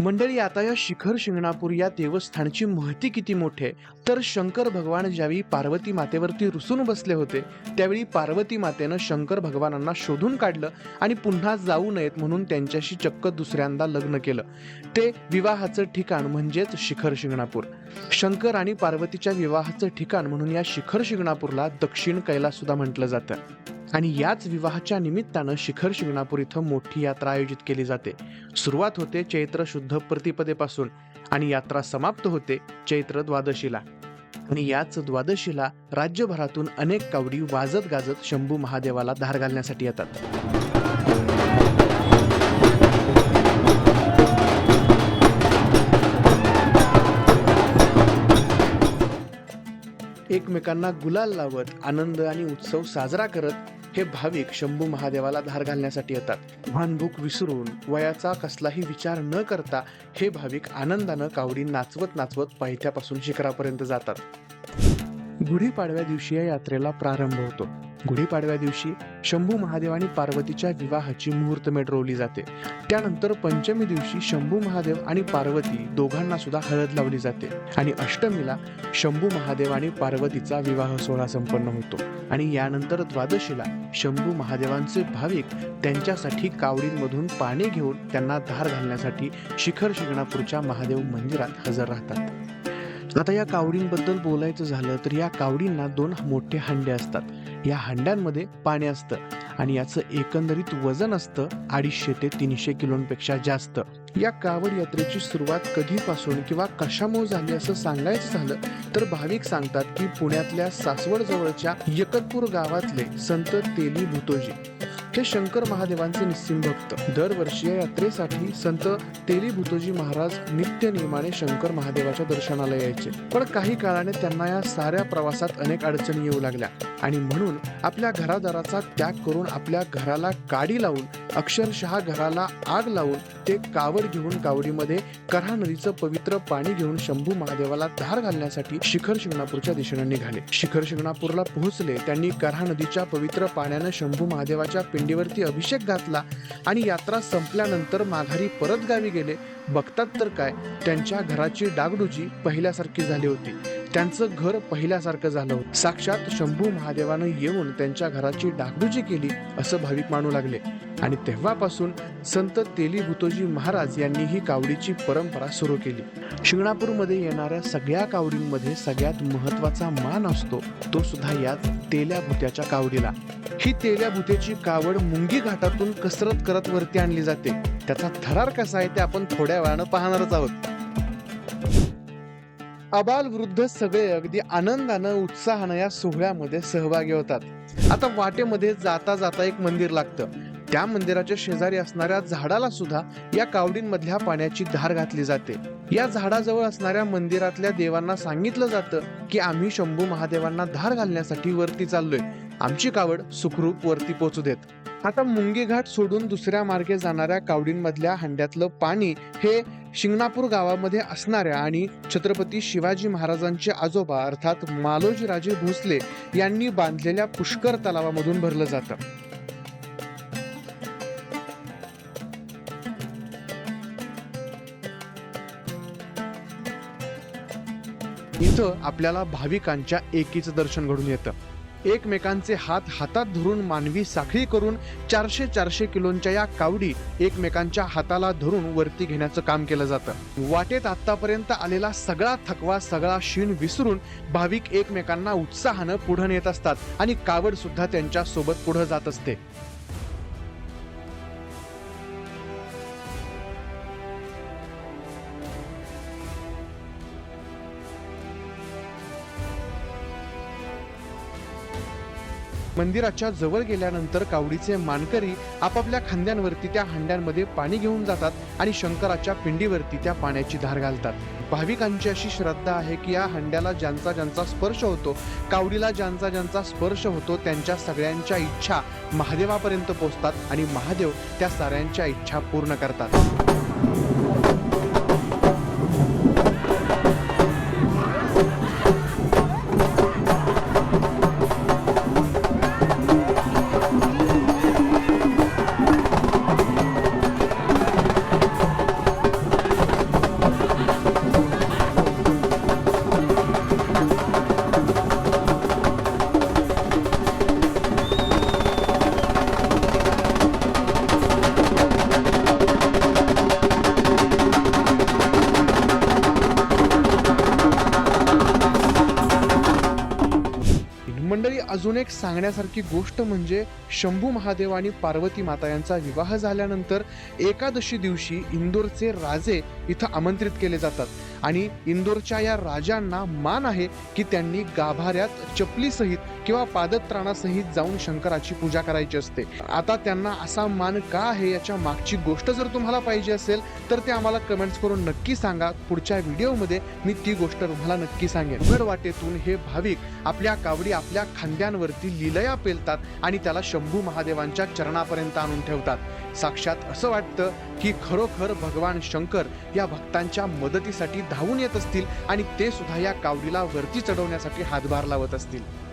मंडळी आता या शिखर शिंगणापूर या देवस्थानची महती किती मोठे आहे? तर शंकर भगवान ज्यावेळी पार्वती मातेवरती रुसून बसले होते त्यावेळी पार्वती मातेनं शंकर भगवानांना शोधून काढलं आणि पुन्हा जाऊ नयेत म्हणून त्यांच्याशी चक्क दुसऱ्यांदा लग्न केलं. ते विवाहाचं ठिकाण म्हणजेच शिखर शिंगणापूर. शंकर आणि पार्वतीच्या विवाहाचं ठिकाण म्हणून या शिखर शिंगणापूरला दक्षिण कैलास सुद्धा म्हटलं जातं. आणि याच विवाहाच्या निमित्तानं शिखर शिंगणापूर इथं मोठी यात्रा आयोजित केली जाते. सुरुवात होते चैत्र शुद्ध प्रतिपदेपासून आणि यात्रा समाप्त होते चैत्र द्वादशीला. आणि याच द्वादशीला राज्यभरातून अनेक कावडी वाजत गाजत शंभू महादेवाला धार घालण्यासाठी येतात. एकमेकांना गुलाल लावत आनंद आणि उत्सव साजरा करत हे भाविक शंभू महादेवाला धार घालण्यासाठी येतात. भानभूक विसरून वयाचा कसलाही विचार न करता हे भाविक आनंदानं कावडी नाचवत नाचवत पायथ्यापासून शिखरापर्यंत जातात. गुढीपाडव्या दिवशी या यात्रेला प्रारंभ होतो. गुढीपाडव्या दिवशी शंभू महादेव आणि पार्वतीच्या विवाहाची मुहूर्तमेढ रोवली जाते. त्यानंतर पंचमी दिवशी शंभू महादेव आणि पार्वती दोघांना सुद्धा हळद लावली जाते आणि अष्टमीला शंभू महादेव आणि पार्वतीचा विवाह सोहळा संपन्न होतो आणि यानंतर द्वादशीला शंभू महादेवांचे भाविक त्यांच्यासाठी कावडींमधून पाणी घेऊन त्यांना धार घालण्यासाठी शिखर शिंगणापूरच्या महादेव मंदिरात हजर राहतात. आता या कावडींबद्दल बोलायचं झालं तर या कावडींना दोन मोठे हंडे असतात. या हंड्यांमध्ये पाणी असतं आणि याचं एकंदरीत वजन असतं अडीचशे ते तीनशे किलोंपेक्षा जास्त. या कावड यात्रेची सुरुवात कधीपासून किंवा कशामुळे झाली असं सांगायचं झालं तर भाविक सांगतात की पुण्यातल्या सासवड जवळच्या यकतपूर गावातले संत तेली भूतोजी. हे शंकर महादेवांचे निस्सिम भक्त. दरवर्षी या यात्रेसाठी संत तेली भूतोजी महाराज नित्य नियमाने शंकर महादेवाच्या दर्शनाला यायचे. पण काही काळाने त्यांना या साऱ्या प्रवासात अनेक अडचणी येऊ लागल्या. आणि म्हणून आपल्या घरादाराचा त्याग करून आपल्या घराला काडी लावून अक्षरशः घराला आग लावून ते कावड घेऊन कावडीमध्ये करा नदीचं पवित्र पाणी घेऊन शंभू महादेवाला धार घालण्यासाठी शिखर शिंगणापूरच्या दिशेने निघाले. शिखर शिंगणापूरला पोहोचले त्यांनी करा नदीच्या पवित्र पाण्यानं शंभू महादेवाच्या पिंडीवरती अभिषेक घातला आणि यात्रा संपल्यानंतर माघारी परत गावी गेले. बघतात तर काय त्यांच्या घराची डागडुजी पहिल्यासारखी झाली होती. त्यांचं घर पहिल्यासारखं झालं साक्षात शंभू महादेवानं येऊन त्यांच्या घराची डागडुजी केली असं भाविक मानू लागले. आणि तेव्हापासून संत तेली भूतोजी महाराज यांनी ही कावडीची परंपरा सुरू केली. शिंगणापूरमध्ये येणाऱ्या सगळ्या कावडींमध्ये सगळ्यात महत्त्वाचा मान असतो तो सुद्धा याच तेल्या भूत्याच्या कावडीला. ही तेल्या भूतेची कावड मुंगी घाटातून कसरत करत वरती आणली जाते. त्याचा थरार कसा आहे ते आपण थोड्या वेळानं पाहणारच आहोत. अबाल वृद्ध सगळे अगदी आनंदानं उत्साहानं या सोहळ्यामध्ये सहभागी होतात. आता वाटेमध्ये जाता जाता एक मंदिर लागतं. त्या मंदिराच्या शेजारी असणाऱ्या झाडाला सुद्धा या कावडींमधल्या पाण्याची धार घातली जाते. या झाडाजवळ असणाऱ्या मंदिरातल्या देवांना सांगितलं जातं की आम्ही शंभू महादेवांना धार घालण्यासाठी वरती चाललोय. आमची कावड सुखरूप वरती पोचू देत. आता मुंगी घाट सोडून दुसऱ्या मार्गे जाणाऱ्या कावडींमधल्या हंड्यातलं पाणी हे शिंगणापूर गावामध्ये असणाऱ्या आणि छत्रपती शिवाजी महाराजांचे आजोबा अर्थात मालोजीराजे भोसले यांनी बांधलेल्या पुष्कर तलावामधून भरलं जातं. इथं आपल्याला भाविकांच्या एकीचं दर्शन घडून येतं. एकमेकांचे हात हातात धरून मानवी साखळी करून चारशे चारशे किलोंच्या या कावडी एकमेकांच्या हाताला धरून वरती घेण्याचं काम केलं जातं. वाटेत आतापर्यंत आलेला सगळा थकवा सगळा शीण विसरून भाविक एकमेकांना उत्साहानं पुढे नेत असतात आणि कावड सुद्धा त्यांच्यासोबत पुढे जात असते. मंदिराच्या जवळ गेल्यानंतर कावडीचे मानकरी आपापल्या खांद्यांवरती त्या हंड्यांमध्ये पाणी घेऊन जातात आणि शंकराच्या पिंडीवरती त्या पाण्याची धार घालतात. भाविकांची अशी श्रद्धा आहे की या हंड्याला ज्यांचा ज्यांचा स्पर्श होतो कावडीला ज्यांचा ज्यांचा स्पर्श होतो त्यांच्या सगळ्यांच्या इच्छा महादेवापर्यंत पोचतात आणि महादेव त्या साऱ्यांच्या इच्छा पूर्ण करतात. अजून एक सांगण्यासारखी गोष्ट म्हणजे शंभू महादेव आणि पार्वती माता यांचा विवाह झाल्यानंतर एकादशी दिवशी इंदोरचे राजे इथं आमंत्रित केले जातात. आणि इंदोरच्या या राजांना मान आहे की त्यांनी गाभाऱ्यात चपलीसहित किंवा पादत्राणासहित जाऊन शंकराची पूजा करायची असते. आता त्यांना असा मान का आहे याच्या मागची गोष्ट जर तुम्हाला पाहिजे असेल तर ते आम्हाला कमेंट्स करून नक्की सांगा. पुढच्या व्हिडिओमध्ये मी ती गोष्ट तुम्हाला नक्की सांगेन. गड वाटेतून हे भाविक आपल्या कावडी आपल्या खांद्यांवरती लिलया पेलतात आणि त्याला शंभू महादेवांच्या चरणापर्यंत आणून ठेवतात. साक्षात असं वाटतं की खरोखर भगवान शंकर या भक्तांच्या मदतीसाठी धावून येत असतील आणि ते सुद्धा या कावडीला वरती चढवण्यासाठी हातभार लावत असतील.